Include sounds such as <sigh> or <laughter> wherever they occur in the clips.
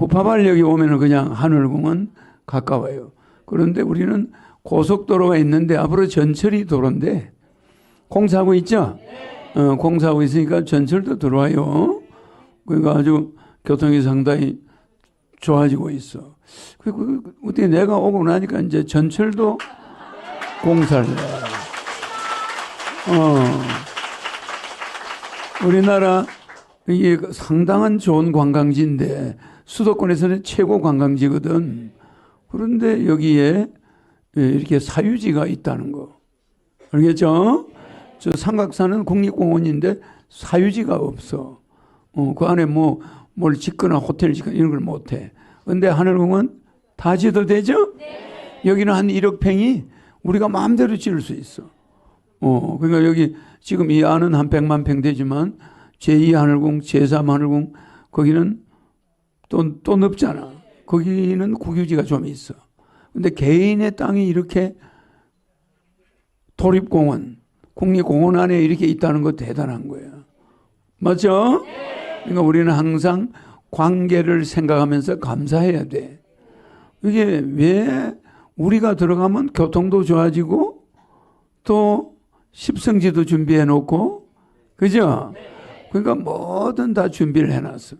구파발역이 오면은 그냥 하늘궁은 가까워요. 그런데 우리는 고속도로가 있는데 앞으로 전철이 도로인데 공사하고 있죠? 어, 공사하고 있으니까 전철도 들어와요. 그러니까 아주 교통이 상당히 좋아지고 있어. 그리고 어떻게 내가 오고 나니까 이제 전철도 공사를 해. 어. 우리나라 이게 상당한 좋은 관광지인데 수도권에서는 최고 관광지거든. 그런데 여기에 이렇게 사유지가 있다는 거. 알겠죠? 저 삼각산은 국립공원인데 사유지가 없어. 어, 그 안에 뭐, 뭘 짓거나 호텔 짓거나 이런 걸 못 해. 근데 하늘공원 다 지어도 되죠? 네. 여기는 한 1억 평이 우리가 마음대로 지을 수 있어. 어, 그러니까 여기 지금 이 안은 한 100만 평 되지만 제2 하늘궁, 제3 하늘궁 거기는 또, 또 넓잖아. 거기는 국유지가 좀 있어. 근데 개인의 땅이 이렇게 도립공원, 국립공원 안에 이렇게 있다는 거 대단한 거예요. 맞죠? 그러니까 우리는 항상 관계를 생각하면서 감사해야 돼. 이게 왜 우리가 들어가면 교통도 좋아지고 또 십성지도 준비해 놓고 그죠? 그러니까 뭐든 다 준비를 해 놨어.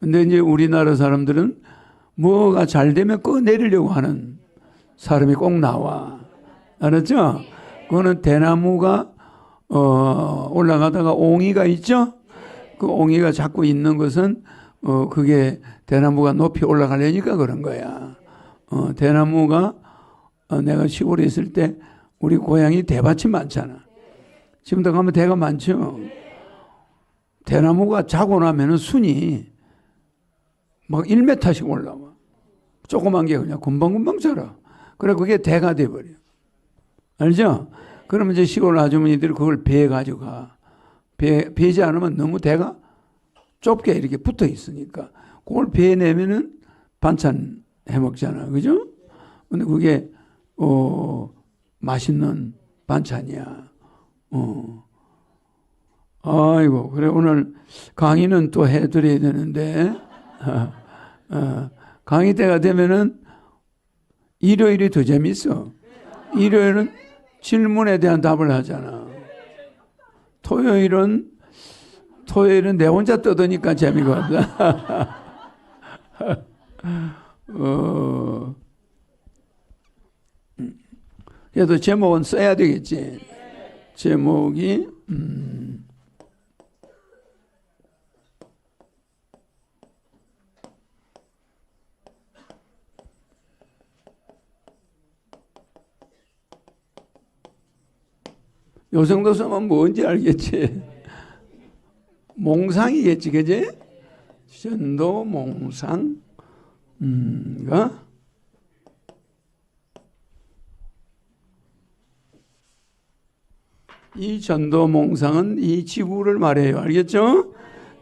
근데 이제 우리나라 사람들은 뭐가 잘 되면 꺼내리려고 하는 사람이 꼭 나와. 알았죠? 그거는 대나무가 어 올라가다가 옹이가 있죠? 그 옹이가 자꾸 있는 것은 어 그게 대나무가 높이 올라가려니까 그런 거야. 어 대나무가 어 내가 시골에 있을 때 우리 고향이 대밭이 많잖아. 지금도 가면 대가 많죠. 대나무가 자고 나면은 순이 막 1m씩 올라와. 조그만 게 그냥 금방금방 자라. 그래, 그게 대가 돼버려. 알죠? 그러면 이제 시골 아주머니들이 그걸 베 가져가. 배, 베지 않으면 너무 대가 좁게 이렇게 붙어 있으니까. 그걸 베내면은 반찬 해 먹잖아. 그죠? 근데 그게, 어, 맛있는 반찬이야. 어. 아이고, 그래, 오늘 강의는 또 해드려야 되는데, 어, 어, 강의 때가 되면은 일요일이 더 재밌어. 일요일은 질문에 대한 답을 하잖아. 토요일은, 토요일은 내 혼자 떠드니까 재미가 없다. <laughs> 어, 그래도 제목은 써야 되겠지. 제목이, 음, 요 정도 쓰면 뭔지 알겠지? 몽상이겠지, 그지? 전도 몽상, 음, 이 전도 몽상은 이 지구를 말해요. 알겠죠?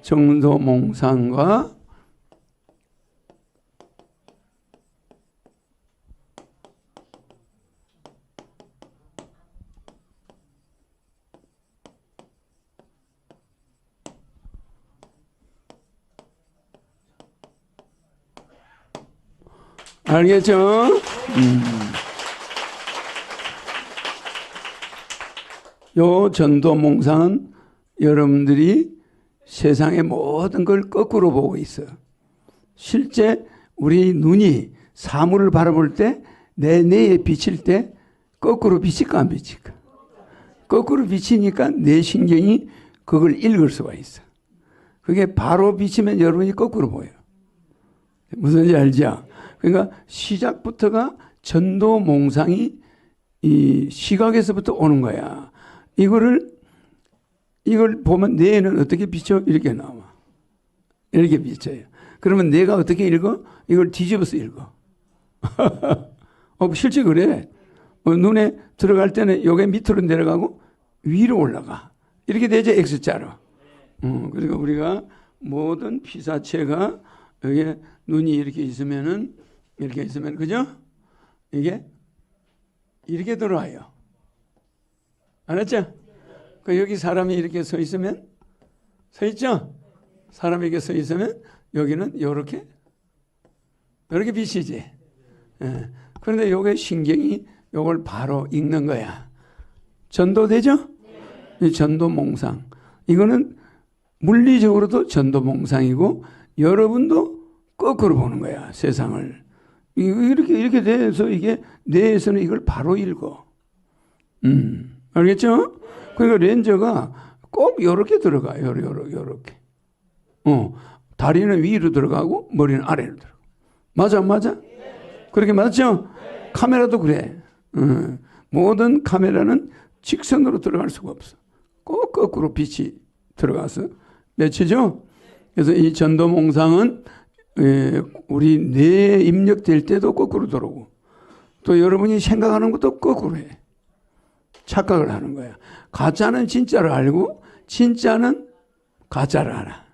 정도 몽상과 알겠죠? 음. 요 전도 몽상은 여러분들이 세상의 모든 걸 거꾸로 보고 있어요. 실제 우리 눈이 사물을 바라볼 때 내 뇌에 비칠 때 거꾸로 비칠까 안 비칠까? 거꾸로 비치니까 내 신경이 그걸 읽을 수가 있어. 그게 바로 비치면 여러분이 거꾸로 보여요. 무슨 지 알죠? 그러니까 시작부터가 전도 몽상이 이 시각에서부터 오는 거야. 이거를 이걸 보면 뇌는 어떻게 비춰? 이렇게 나와. 이렇게 비춰요. 그러면 내가 어떻게 읽어? 이걸 뒤집어서 읽어. <laughs> 어, 실제 그래. 어, 눈에 들어갈 때는 요게 밑으로 내려가고 위로 올라가. 이렇게 되죠, X자로. 어, 그러니까 우리가 모든 피사체가 여기 눈이 이렇게 있으면은 이렇게 있으면 그죠? 이게 이렇게 들어와요. 알았죠? 그 여기 사람이 이렇게 서 있으면 서 있죠? 사람이 이렇게 서 있으면 여기는 이렇게 이렇게 비치지. 예. 그런데 요게 신경이 요걸 바로 읽는 거야. 전도되죠? 이 전도몽상. 이거는 물리적으로도 전도몽상이고 여러분도 거꾸로 보는 거야, 세상을. 이- 이렇게, 이렇게 돼서 이게 뇌에서는 이걸 바로 읽어. 음, 알겠죠? 그러니까 렌저가 꼭 요렇게 들어가, 요렇게, 요렇게. 어, 다리는 위로 들어가고 머리는 아래로 들어가. 맞아, 안 맞아? 그렇게 맞죠? 카메라도 그래. 어, 모든 카메라는 직선으로 들어갈 수가 없어. 꼭 거꾸로 빛이 들어가서 맺히죠? 그래서 이 전도몽상은 에, 우리 뇌에 입력될 때도 거꾸로 들어오고 또 여러분이 생각하는 것도 거꾸로 해. 착각을 하는 거야. 가짜는 진짜를 알고 진짜는 가짜를 알아.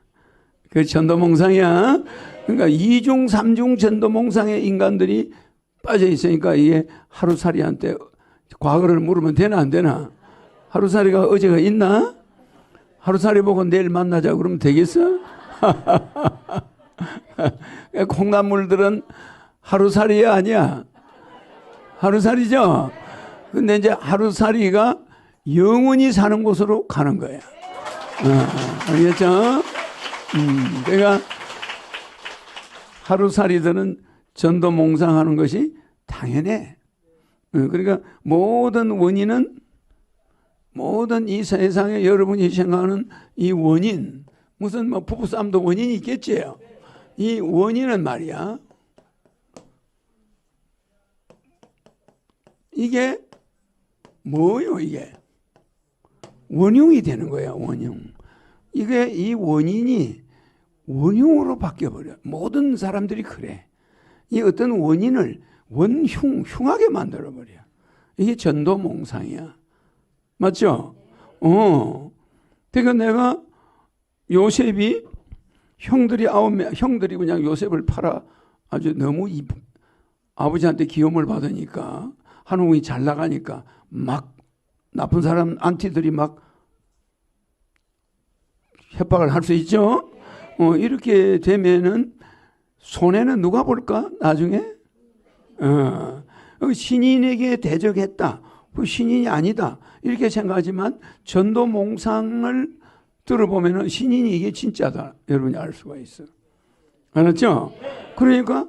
그 전도몽상이야. 그러니까 이중 삼중 전도몽상에 인간들이 빠져 있으니까 이게 하루살이한테 과거를 물으면 되나 안 되나? 하루살이가 어제가 있나? 하루살이 보고 내일 만나자 그러면 되겠어? <laughs> <laughs> 콩나물들은 하루살이 아니야. 하루살이죠? 근데 이제 하루살이가 영원히 사는 곳으로 가는 거야. 어, 알겠죠? 음, 그러니까 하루살이들은 전도 몽상하는 것이 당연해. 어, 그러니까 모든 원인은 모든 이 세상에 여러분이 생각하는 이 원인 무슨 뭐 부부싸움도 원인이 있겠지요. 이 원인은 말이야. 이게 뭐요 이게 원흉이 되는 거야 원흉. 이게 이 원인이 원흉으로 바뀌어 버려. 모든 사람들이 그래. 이 어떤 원인을 원흉 흉하게 만들어 버려. 이게 전도몽상이야. 맞죠? 어. 그러니까 내가 요셉이 형들이 아홉 명, 형들이 그냥 요셉을 팔아 아주 너무 이 아버지한테 기염을 받으니까 한웅이 잘 나가니까 막 나쁜 사람 안티들이 막 협박을 할 수 있죠. 어, 이렇게 되면은 손해는 누가 볼까? 나중에 어, 신인에게 대적했다. 그 신인이 아니다. 이렇게 생각하지만 전도 몽상을 들어보면은 신인이 이게 진짜다. 여러분이 알 수가 있어. 알았죠? 그러니까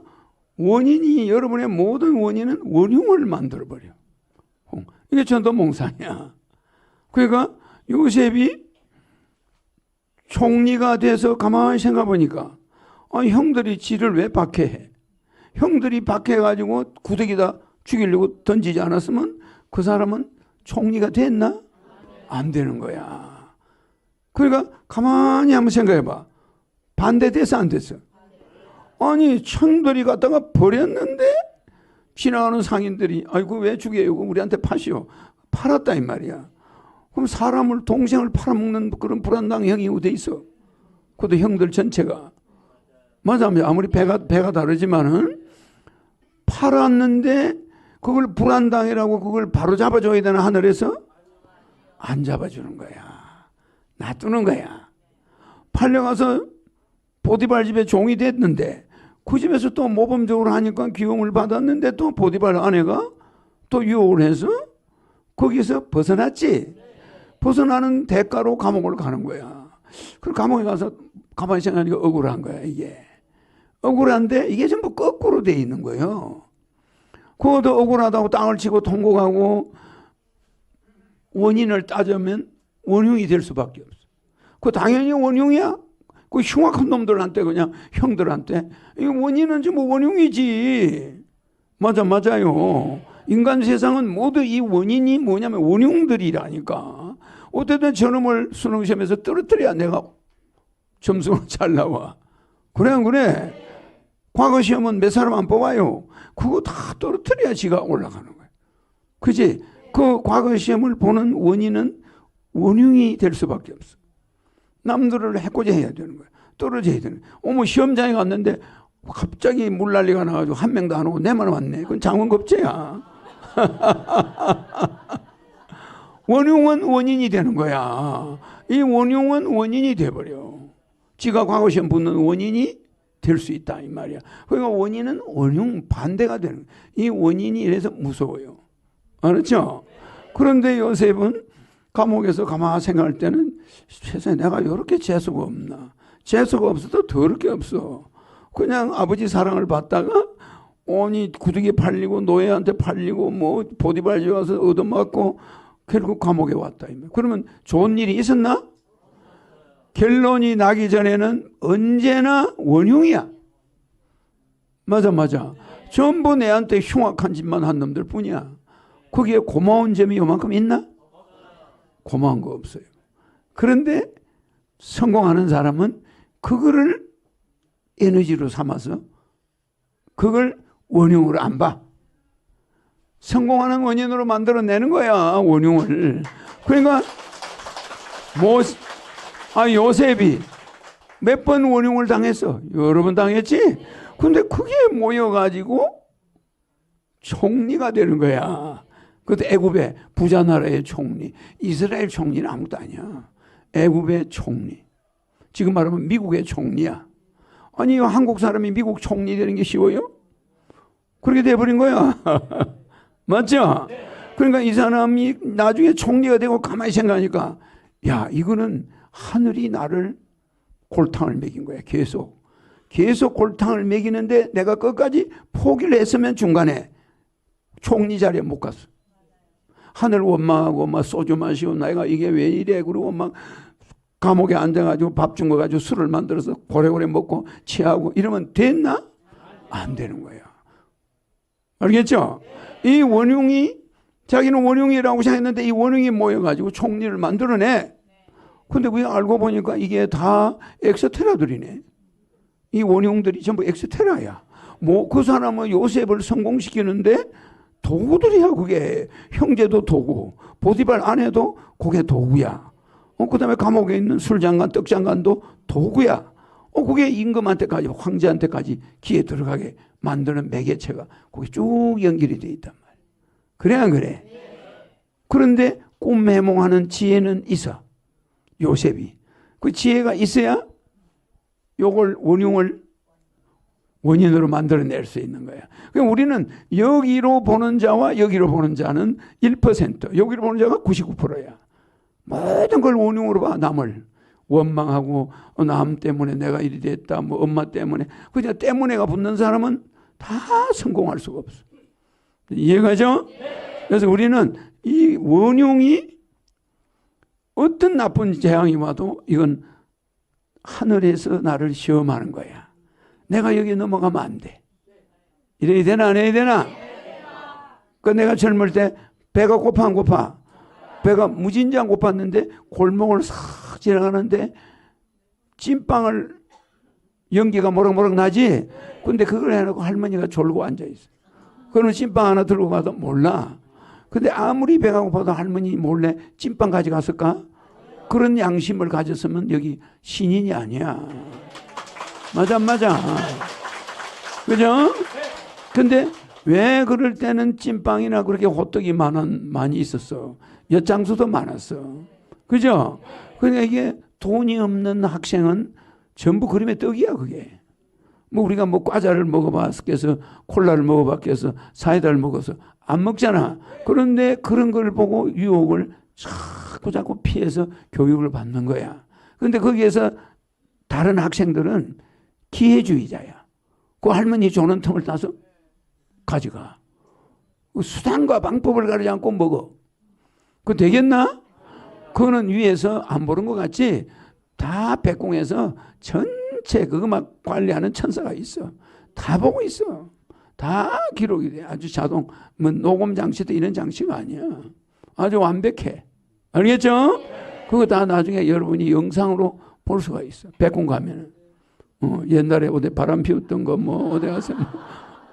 원인이 여러분의 모든 원인은 원흉을 만들어 버려. 이게 전도 몽상이야. 그러니까 요셉이 총리가 돼서 가만히 생각해 보니까 아, 형들이 지를 왜 박해해? 형들이 박해가지고 구덩이다 죽이려고 던지지 않았으면 그 사람은 총리가 됐나? 안 되는 거야. 그러니까 가만히 한번 생각해 봐. 반대됐어, 안 됐어? 아니, 청들이 갖다가 버렸는데 지나가는 상인들이 아이고 왜 죽여요? 우리한테 파시오. 팔았다 이 말이야. 그럼 사람을 동생을 팔아먹는 그런 불안당 형이 어디 있어? 그것도 형들 전체가 맞아 아무리 배가 배가 다르지만은 팔았는데 그걸 불안당이라고 그걸 바로 잡아줘야 되나 하늘에서 안 잡아주는 거야. 놔두는 거야. 팔려가서 보디발 집에 종이 됐는데 그 집에서 또 모범적으로 하니까 기용을 받았는데 또 보디발 아내가 또 유혹을 해서 거기서 벗어났지. 벗어나는 대가로 감옥을 가는 거야. 그 감옥에 가서 가만히 생각하니까 억울한 거야, 이게. 억울한데 이게 전부 거꾸로 돼 있는 거예요. 그것도 억울하다고 땅을 치고 통곡하고 원인을 따지면 원흉이 될 수밖에 없어. 그 당연히 원흉이야. 그 흉악한 놈들한테 그냥 형들한테 이 원인은 전부 원흉이지. 맞아 맞아요. 인간 세상은 모두 이 원인이 뭐냐면 원흉들이라니까. 어쨌든 저놈을 수능 시험에서 떨어뜨려야 내가 점수가 <laughs> 잘 나와. 그래 안 그래? 과거 시험은 몇 사람 안 뽑아요. 그거 다 떨어뜨려야 지가 올라가는 거야. 그지? 그 과거 시험을 보는 원인은 원흉이 될 수밖에 없어. 남들을 해코지 해야 되는 거야. 떨어져야 되는 거야. 어머, 시험장에 갔는데 갑자기 물난리가 나가지고 한 명도 안 오고 내만 왔네. 그건 장원급제야. <laughs> 원흉은 원인이 되는 거야. 이 원흉은 원인이 돼버려. 지가 과거 시험 붙는 원인이 될 수 있다 이 말이야. 그러니까 원인은 원흉 반대가 되는. 이 원인이 이래서 무서워요. 알았죠? 그런데 요셉은 감옥에서 가만히 생각할 때는 세상에 내가 이렇게 재수가 없나? 재수가 없어도 더럽게 없어. 그냥 아버지 사랑을 받다가 온이 구두기 팔리고 노예한테 팔리고 뭐 보디발지 와서 얻어맞고 결국 감옥에 왔다. 그러면 좋은 일이 있었나? 결론이 나기 전에는 언제나 원흉이야. 맞아, 맞아. 전부 내한테 흉악한 짓만 한 놈들 뿐이야. 거기에 고마운 점이 요만큼 있나? 고마운 거 없어요. 그런데 성공하는 사람은 그거를 에너지로 삼아서 그걸 원흉으로 안 봐. 성공하는 원인으로 만들어내는 거야, 원흉을. 그러니까, 뭐, 아, 요셉이 몇 번 원흉을 당했어. 여러 번 당했지? 근데 그게 모여가지고 총리가 되는 거야. 그것도 애굽의 부자 나라의 총리. 이스라엘 총리는 아무것도 아니야. 애굽의 총리. 지금 말하면 미국의 총리야. 아니, 한국 사람이 미국 총리 되는 게 쉬워요? 그렇게 돼버린 거야. <laughs> 맞죠? 그러니까 이 사람이 나중에 총리가 되고 가만히 생각하니까, 야, 이거는 하늘이 나를 골탕을 먹인 거야. 계속. 계속 골탕을 먹이는데 내가 끝까지 포기를 했으면 중간에 총리 자리에 못 갔어. 하늘 원망하고 막 소주 마시고 내가 이게 왜 이래 그러고 막 감옥에 앉아가지고 밥 준 거 가지고 술을 만들어서 고래고래 먹고 취하고 이러면 됐나? 안 되는 거야. 알겠죠? 이 원흉이 자기는 원흉이라고 생각했는데 이 원흉이 모여가지고 총리를 만들어내. 근데 그 알고 보니까 이게 다 엑스테라들이네. 이 원흉들이 전부 엑스테라야. 뭐 그 사람은 요셉을 성공시키는데 도구들이야 그게. 형제도 도구. 보디발 아내도 그게 도구야. 어, 그 다음에 감옥에 있는 술장관 떡장관도 도구야. 어, 그게 임금한테까지 황제한테까지 기에 들어가게 만드는 매개체가 거기 쭉 연결이 돼 있단 말이야. 그래 안 그래? 그런데 꿈 해몽하는 지혜는 있어. 요셉이. 그 지혜가 있어야 요걸 원흉을 원인으로 만들어낼 수 있는 거야. 그러니까 우리는 여기로 보는 자와 여기로 보는 자는 1%, 여기로 보는 자가 99%야. 모든 걸 원흉으로 봐, 남을. 원망하고, 어, 남 때문에 내가 일이 됐다, 뭐 엄마 때문에. 그냥 때문에가 붙는 사람은 다 성공할 수가 없어. 이해가죠? 그래서 우리는 이 원흉이 어떤 나쁜 재앙이 와도 이건 하늘에서 나를 시험하는 거야. 내가 여기 넘어가면 안 돼. 이래야 되나 안 해야 되나? 그 내가 젊을 때 배가 고파 안 고파? 배가 무진장 고팠는데 골목을 싹 지나가는데 찐빵을 연기가 모락모락 나지? 근데 그걸 해놓고 할머니가 졸고 앉아있어. 그러면 찐빵 하나 들고 가도 몰라. 근데 아무리 배가 고파도 할머니 몰래 찐빵 가져갔을까? 그런 양심을 가졌으면 여기 신인이 아니야. 맞아, 맞아. 그죠? 근데 왜 그럴 때는 찐빵이나 그렇게 호떡이 많은, 많이 있었어? 엿장수도 많았어. 그죠? 그러니까 이게 돈이 없는 학생은 전부 그림의 떡이야, 그게. 뭐 우리가 뭐 과자를 먹어봤겠어, 콜라를 먹어봤겠어, 사이다를 먹어서 안 먹잖아. 그런데 그런 걸 보고 유혹을 자꾸 자꾸 피해서 교육을 받는 거야. 그런데 거기에서 다른 학생들은 기회주의자야. 그 할머니 조는 틈을 따서 가져가. 그 수단과 방법을 가리지 않고 먹어. 그 되겠나? 그거는 위에서 안 보는 것 같지? 다 백공에서 전체 그거 막 관리하는 천사가 있어. 다 보고 있어. 다 기록이 돼. 아주 자동, 뭐 녹음 장치도 이런 장치가 아니야. 아주 완벽해. 알겠죠? 그거 다 나중에 여러분이 영상으로 볼 수가 있어. 백공 가면은. 어, 옛날에 어디 바람 피웠던 거 뭐 어디 가서 뭐.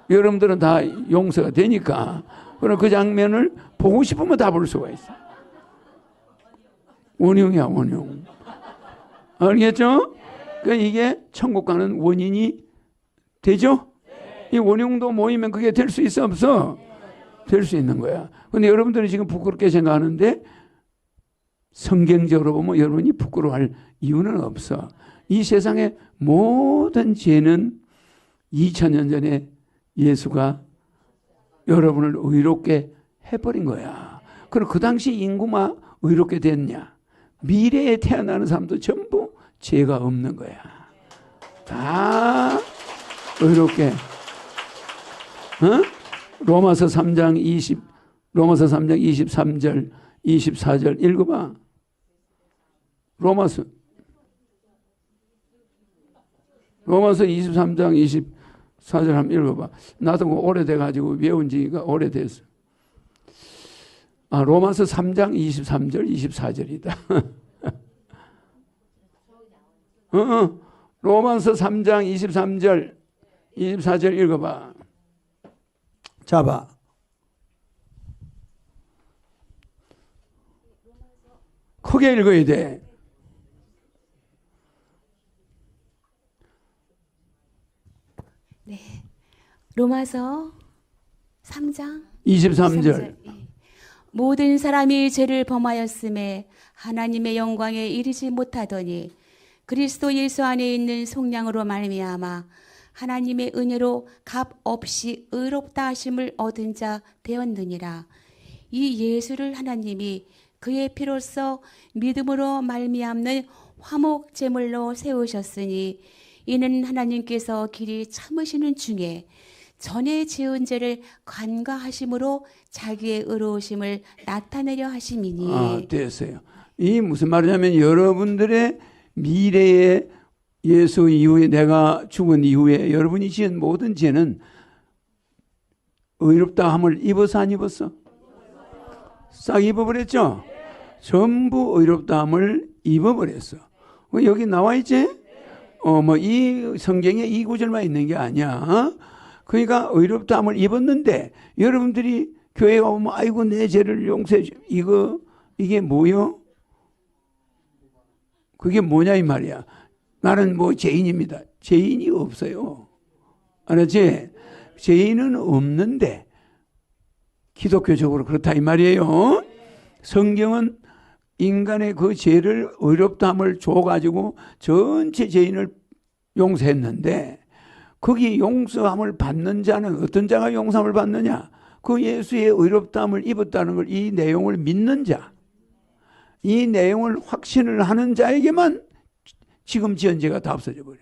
여러분들은 다 용서가 되니까 그럼 그 장면을 보고 싶으면 다 볼 수가 있어. 원흉이야 원흉. 알겠죠? 그 이게 천국 가는 원인이 되죠? 이 원흉도 모이면 그게 될 수 있어 없어? 될 수 있는 거야. 근데 여러분들이 지금 부끄럽게 생각하는데 성경적으로 보면 여러분이 부끄러워할 이유는 없어. 이 세상의 모든 죄는 2000년 전에 예수가 여러분을 의롭게 해버린 거야. 그럼 그 당시 인구만 의롭게 됐냐? 미래에 태어나는 사람도 전부 죄가 없는 거야. 다 의롭게. 어? 로마서 3장 20, 로마서 3장 23절, 24절 읽어봐. 로마서. 로마서 23장 24절 한번 읽어봐. 나도 그 오래돼가지고 외운 지가 오래됐어. 아, 로마서 3장 23절, 24절이다. 어, 어. 로마서 3장 23절, 24절 읽어봐. 잡아. 크게 읽어야 돼. 로마서 3장 23절. 예. 모든 사람이 죄를 범하였음에 하나님의 영광에 이르지 못하더니 그리스도 예수 안에 있는 속량으로 말미암아 하나님의 은혜로 값 없이 의롭다 하심을 얻은 자 되었느니라. 이 예수를 하나님이 그의 피로써 믿음으로 말미암는 화목 제물로 세우셨으니 이는 하나님께서 길이 참으시는 중에 전에 지은 죄를 관가하심으로 자기의 의로우심을 나타내려 하심이니 아, 됐어요. 이 무슨 말이냐면 여러분들의 미래에 예수 이후에 내가 죽은 이후에 여러분이 지은 모든 죄는 의롭다 함을 입어서 안 입었어? 싹 입어버렸죠? 전부 의롭다 함을 입어버렸어. 어, 여기 나와 있지? 어, 뭐, 이 성경에 이 구절만 있는 게 아니야. 그러니까 의롭다 함을 입었는데 여러분들이 교회 가 오면 아이고 내 죄를 용서해 주 이거 이게 뭐요? 그게 뭐냐 이 말이야. 나는 뭐 죄인입니다. 죄인이 없어요. 알았지? 죄인은 없는데 기독교적으로 그렇다 이 말이에요. 성경은 인간의 그 죄를 의롭다함을 줘가지고 전체 죄인을 용서했는데 거기 용서함을 받는 자는 어떤 자가 용서함을 받느냐? 그 예수의 의롭다함을 입었다는 걸 이 내용을 믿는 자, 이 내용을 확신을 하는 자에게만 지금 지은 죄가 다 없어져 버려.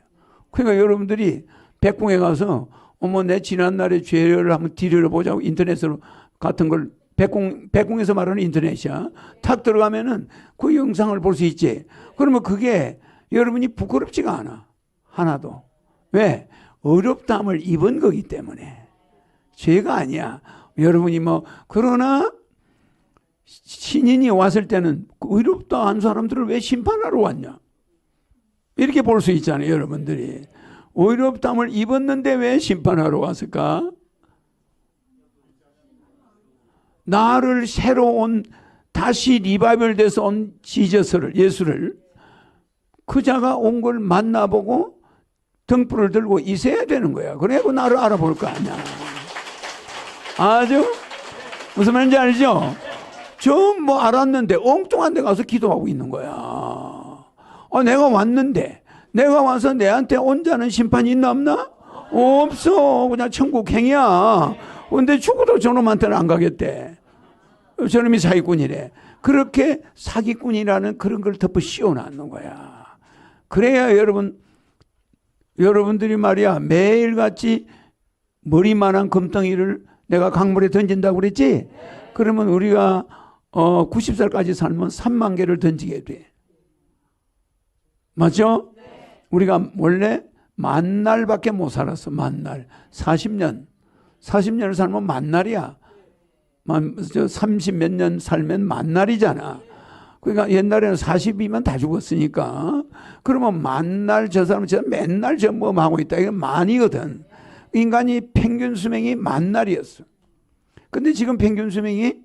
그러니까 여러분들이 백궁에 가서 어머 내 지난 날의 죄를 한번 뒤려 보자고 인터넷으로 같은 걸 백궁 백궁에서 말하는 인터넷이야. 탁 들어가면은 그 영상을 볼 수 있지. 그러면 그게 여러분이 부끄럽지가 않아. 하나도. 왜? 어렵다함을 입은 거기 때문에. 죄가 아니야. 여러분이 뭐, 그러나 신인이 왔을 때는 의롭다 한 사람들을 왜 심판하러 왔냐? 이렇게 볼 수 있잖아요, 여러분들이. 의롭다함을 입었는데 왜 심판하러 왔을까? 나를 새로운 다시 리바이벌 돼서 온 지저스를 예수를 그 자가 온 걸 만나보고 등불을 들고 있어야 되는 거야. 그래고 나를 알아볼 거 아니야. 아주 무슨 말인지 알죠? 좀뭐 알았는데 엉뚱한 데 가서 기도하고 있는 거야. 어, 내가 왔는데 내가 와서 내한테 온 자는 심판이 있나 없나? 없어. 그냥 천국행이야. 근데 죽어도 저놈한테는 안 가겠대. 저놈이 사기꾼이래. 그렇게 사기꾼이라는 그런 걸 덮어 씌워놨는 거야. 그래야 여러분, 여러분들이 말이야, 매일같이 머리만한 금덩이를 내가 강물에 던진다고 그랬지? 그러면 우리가 어, 90살까지 살면 3만 개를 던지게 돼. 맞죠? 우리가 원래 만 날밖에 못 살았어, 만 날. 40년. 40년을 살면 만 날이야. 만, 저 30 몇 년 살면 만 날이잖아. 그러니까 옛날에는 40이면 다 죽었으니까. 그러면 만날 저 사람은 저 맨날 전부 하고 있다. 이건 만이거든. 인간이 평균 수명이 만 날이었어. 근데 지금 평균 수명이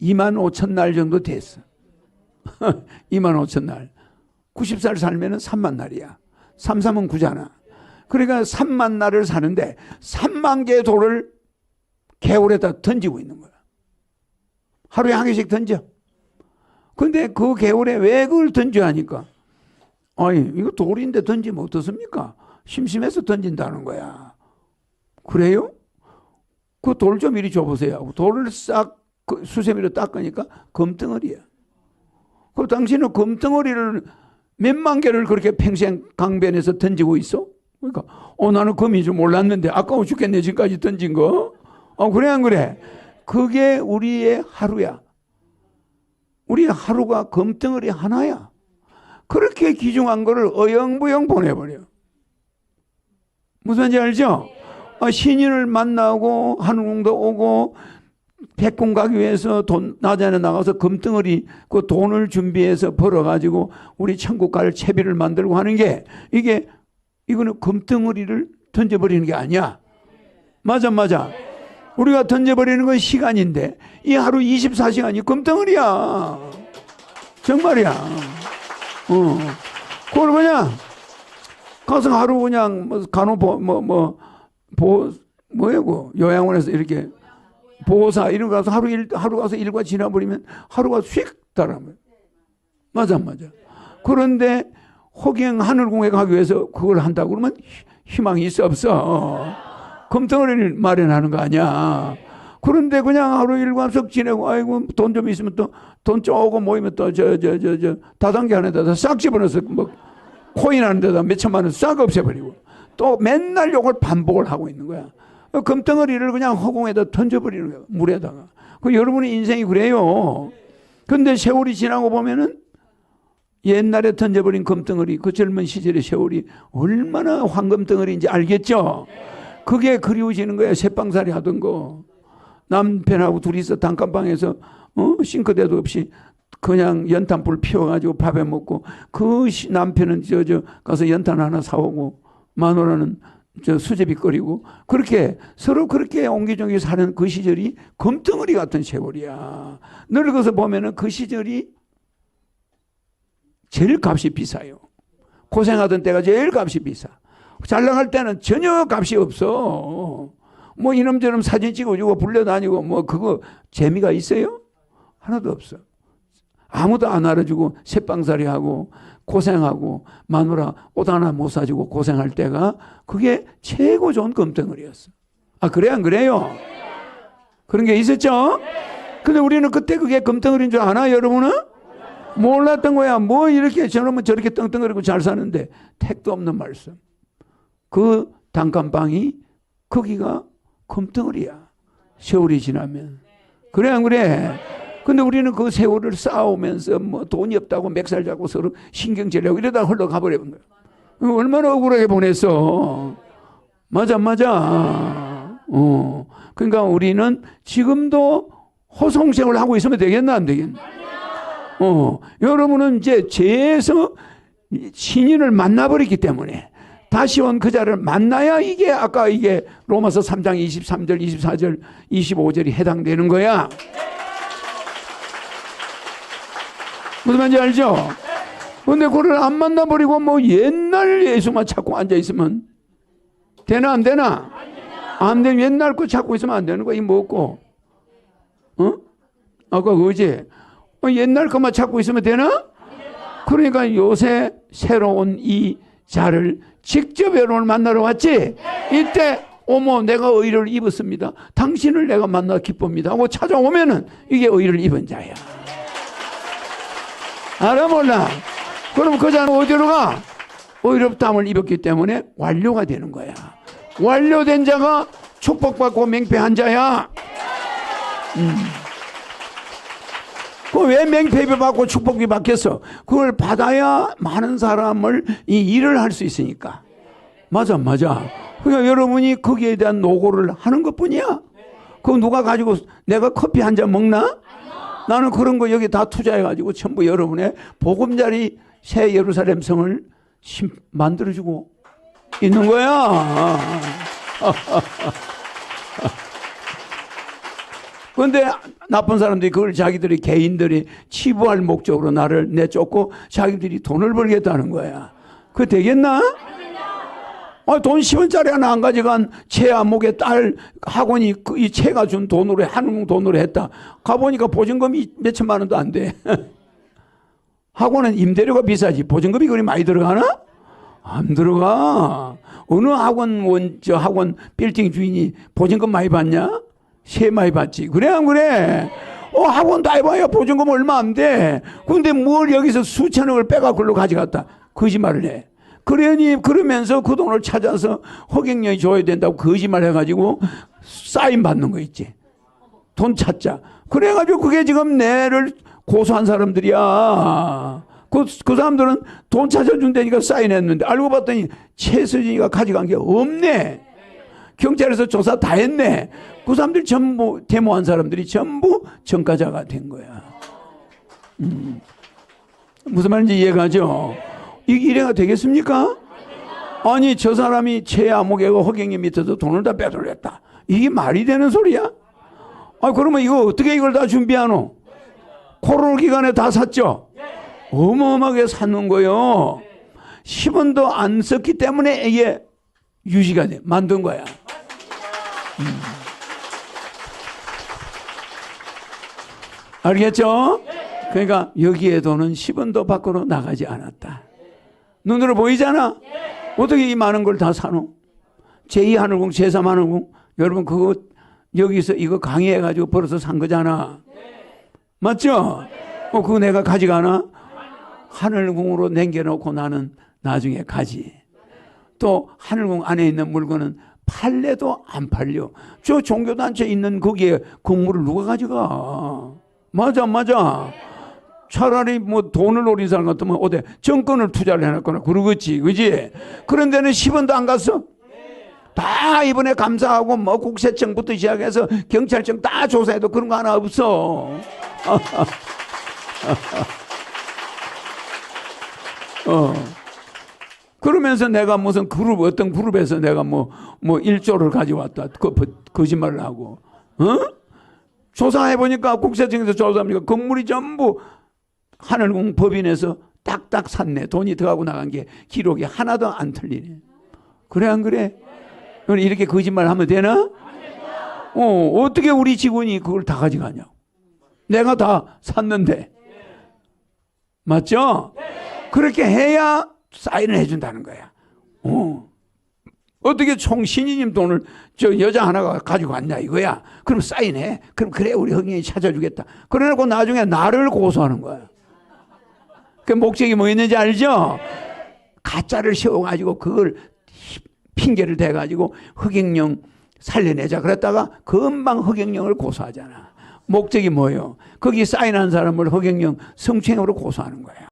2만 5천 날 정도 됐어. <laughs> 2만 5천 날. 90살 살면은 3만 날이야. 3, 3은 9잖아. 그러니까 3만 날을 사는데 3만 개의 돌을 개울에다 던지고 있는 거야. 하루에 한 개씩 던져. 근데 그 개울에 왜 그걸 던져 하니까 아니 이거 돌인데 던지면 어떻습니까? 심심해서 던진다는 거야. 그래요? 그 돌 좀 이리 줘보세요. 돌을 싹그 수세미로 닦으니까 금덩어리야. 그 당신은 금덩어리를 몇만 개를 그렇게 평생 강변에서 던지고 있어? 그러니까, 어, 나는 금인 줄 몰랐는데 아까워 죽겠네, 지금까지 던진 거. 어, 그래, 안 그래? 그게 우리의 하루야. 우리의 하루가 금덩어리 하나야. 그렇게 귀중한 거를 어영부영 보내버려. 무슨 말인지 알죠? 어, 신인을 만나고 한웅도 오고 백군 가기 위해서 돈 나자에 나가서 금덩어리 그 돈을 준비해서 벌어가지고 우리 천국 갈 채비를 만들고 하는 게 이게 이거는 금덩어리를 던져버리는 게 아니야. 맞아 맞아. 우리가 던져버리는 건 시간인데 이 하루 24시간이 금덩어리야. 정말이야. 어. 그걸 그냥 가서 하루 그냥 뭐 간호보 뭐뭐보 뭐예요 그 요양원에서 이렇게 보호사 이런 거 가서 하루 일 하루 가서 일과 지나버리면 하루가 휙 달아면 맞아 맞아. 그런데 호갱 하늘공에 가기 위해서 그걸 한다고 그러면 희- 희망이 있어 없어. 금덩어리를 마련하는 거 아니야. 그런데 그냥 하루 일과석 지내고 아이고 돈 좀 있으면 또 돈 조금 모이면 또 저 저 저 저 다단계 안에다가 싹 집어넣어서 뭐 코인 하는 데다 몇 천만 원 싹 없애버리고 또 맨날 요걸 반복을 하고 있는 거야. 그 금덩어리를 그냥 허공에다 던져버리는 거야. 물에다가. 그 여러분의 인생이 그래요. 근데 세월이 지나고 보면은 옛날에 던져버린 금덩어리, 그 젊은 시절의 세월이 얼마나 황금덩어리인지 알겠죠? 그게 그리워지는 거야. 새빵살이 하던 거. 남편하고 둘이서 단칸방에서 어? 싱크대도 없이 그냥 연탄불 피워가지고 밥에 먹고 그 시- 남편은 저, 저 가서 연탄 하나 사오고 마누라는 저 수제비 끓이고 그렇게 서로 그렇게 옹기종기 사는 그 시절이 금덩어리 같은 세월이야. 늙어서 보면은 그 시절이 제일 값이 비싸요. 고생하던 때가 제일 값이 비싸. 잘 나갈 때는 전혀 값이 없어. 뭐 이놈저놈 사진 찍어주고 불려다니고 뭐 그거 재미가 있어요? 하나도 없어. 아무도 안 알아주고 새빵살이 하고 고생하고 마누라 옷 하나 못 사주고 고생할 때가 그게 최고 좋은 금덩어리였어. 아 그래 안 그래요? 그런 게 있었죠? 근데 우리는 그때 그게 금덩어리인 줄 아나 여러분은? 몰랐던 거야. 뭐 이렇게 저놈은 저렇게 떵떵거리고 잘 사는데 택도 없는 말씀. 그 단칸방이 거기가 금덩어리야. 세월이 지나면. 그래 안 그래? 근데 우리는 그 세월을 쌓아오면서 뭐 돈이 없다고 맥살 잡고 서로 신경질내고 이러다 흘러가 버려본 거야. 얼마나 억울하게 보냈어. 맞아, 맞아. 어. 그러니까 우리는 지금도 호송생을 하고 있으면 되겠나, 안 되겠나? 어. 여러분은 이제 죄에서 신인을 만나버렸기 때문에 다시 온 그 자를 만나야 이게 아까 이게 로마서 3장 23절, 24절, 25절이 해당되는 거야. 무슨 말인지 알죠? 근데 그걸 안 만나버리고 뭐 옛날 예수만 찾고 앉아있으면 되나 안 되나? 안 되면 옛날 거 찾고 있으면 안 되는 거야. 이 먹고. 어? 아까 그지? 어, 옛날 것만 찾고 있으면 되나? 그러니까 요새 새로운 이 자를 직접 여러분을 만나러 왔지? 이때 어머 내가 의를 입었습니다. 당신을 내가 만나 기쁩니다. 하고 찾아오면은 이게 의를 입은 자야. 알아 몰라. 그럼 그 자는 어디로 가? 의롭다함을 입었기 때문에 완료가 되는 거야. 완료된 자가 축복받고 맹패한 자야. 음. 그왜 맹패 받고 축복이 받겠어? 그걸 받아야 많은 사람을 이 일을 할 수 있으니까. 맞아, 맞아. 그러니까 여러분이 거기에 대한 노고를 하는 것 뿐이야. 그거 누가 가지고 내가 커피 한 잔 먹나? 나는 그런 거 여기 다 투자해가지고 전부 여러분의 보금자리 새 예루살렘 성을 심- 만들어주고 있는 거야. <laughs> 그런데 나쁜 사람들이 그걸 자기들이 개인들이 치부할 목적으로 나를 내쫓고 자기들이 돈을 벌겠다는 거야. 그거 되겠나? 아, 돈 10원짜리 하나 안 가져간 채 안목에 딸 학원이 그 이 채가 준 돈으로 한국 돈으로 했다. 가보니까 보증금이 몇 천만 원도 안 돼. <laughs> 학원은 임대료가 비싸지. 보증금이 그리 많이 들어가나? 안 들어가. 어느 학원 원, 저 학원 빌딩 주인이 보증금 많이 받냐? 세 많이 받지. 그래, 안 그래? 어, 학원 다 해봐야 보증금 얼마 안 돼. 근데 뭘 여기서 수천억을 빼가 글로 가져갔다. 거짓말을 해. 그러니, 그러면서 그 돈을 찾아서 허경영이 줘야 된다고 거짓말 해가지고 사인 받는 거 있지. 돈 찾자. 그래가지고 그게 지금 내를 고소한 사람들이야. 그, 그 사람들은 돈 찾아준다니까 사인했는데 알고 봤더니 최수진이가 가져간 게 없네. 경찰에서 조사 다 했네. 그 사람들 전부 데모한 사람들이 전부 전과자가 된 거야. 음. 무슨 말인지 이해가죠? 이게 일해가 되겠습니까? 아니 저 사람이 최아무개가 허경이 밑에서 돈을 다 빼돌렸다. 이게 말이 되는 소리야? 아 그러면 이거 어떻게 이걸 다 준비하노? 코로나 기간에 다 샀죠? 어마어마하게 샀는 거요. 10원도 안 썼기 때문에 이게 유지가 돼. 만든 거야. 음. 알겠죠? 그러니까 여기에 돈은 10원도 밖으로 나가지 않았다. 눈으로 보이잖아? 어떻게 이 많은 걸 다 사노? 제2하늘궁, 제3하늘궁. 여러분, 그거 여기서 이거 강의해가지고 벌어서 산 거잖아. 맞죠? 어, 그거 내가 가져가나? 하늘궁으로 남겨놓고 나는 나중에 가지. 또 하늘궁 안에 있는 물건은 팔래도 안 팔려. 저 종교단체 있는 거기에 건물을 누가 가져가? 맞아, 맞아. 차라리 뭐 돈을 노린 사람 같으면 어디 정권을 투자를 해놨거나 그러겠지, 그지? 그런 데는 10원도 안 갔어. 다 이번에 감사하고 뭐 국세청부터 시작해서 경찰청 다 조사해도 그런 거 하나 없어. <laughs> 어. 그러면서 내가 무슨 그룹, 어떤 그룹에서 내가 뭐, 뭐 1조를 가져왔다. 그, 거짓말을 하고. 어? 조사해 보니까 국세청에서 조사하니까 건물이 전부 하늘궁 법인에서 딱딱 샀네. 돈이 들어가고 나간 게 기록이 하나도 안 틀리네. 그래, 안 그래? 이렇게 거짓말 하면 되나? 어, 어떻게 우리 직원이 그걸 다 가져가냐고. 내가 다 샀는데. 맞죠? 그렇게 해야 사인을 해준다는 거야. 어. 어떻게 총 신이님 돈을 저 여자 하나가 가지고 왔냐 이거야. 그럼 사인해. 그럼 그래 우리 흥행이 찾아주겠다. 그래놓고 나중에 나를 고소하는 거야. 그 목적이 뭐였는지 알죠? 가짜를 세워가지고 그걸 핑계를 대가지고 흑행령 살려내자 그랬다가 금방 흑행령을 고소하잖아. 목적이 뭐예요? 거기 사인한 사람을 흑행령 성추행으로 고소하는 거야.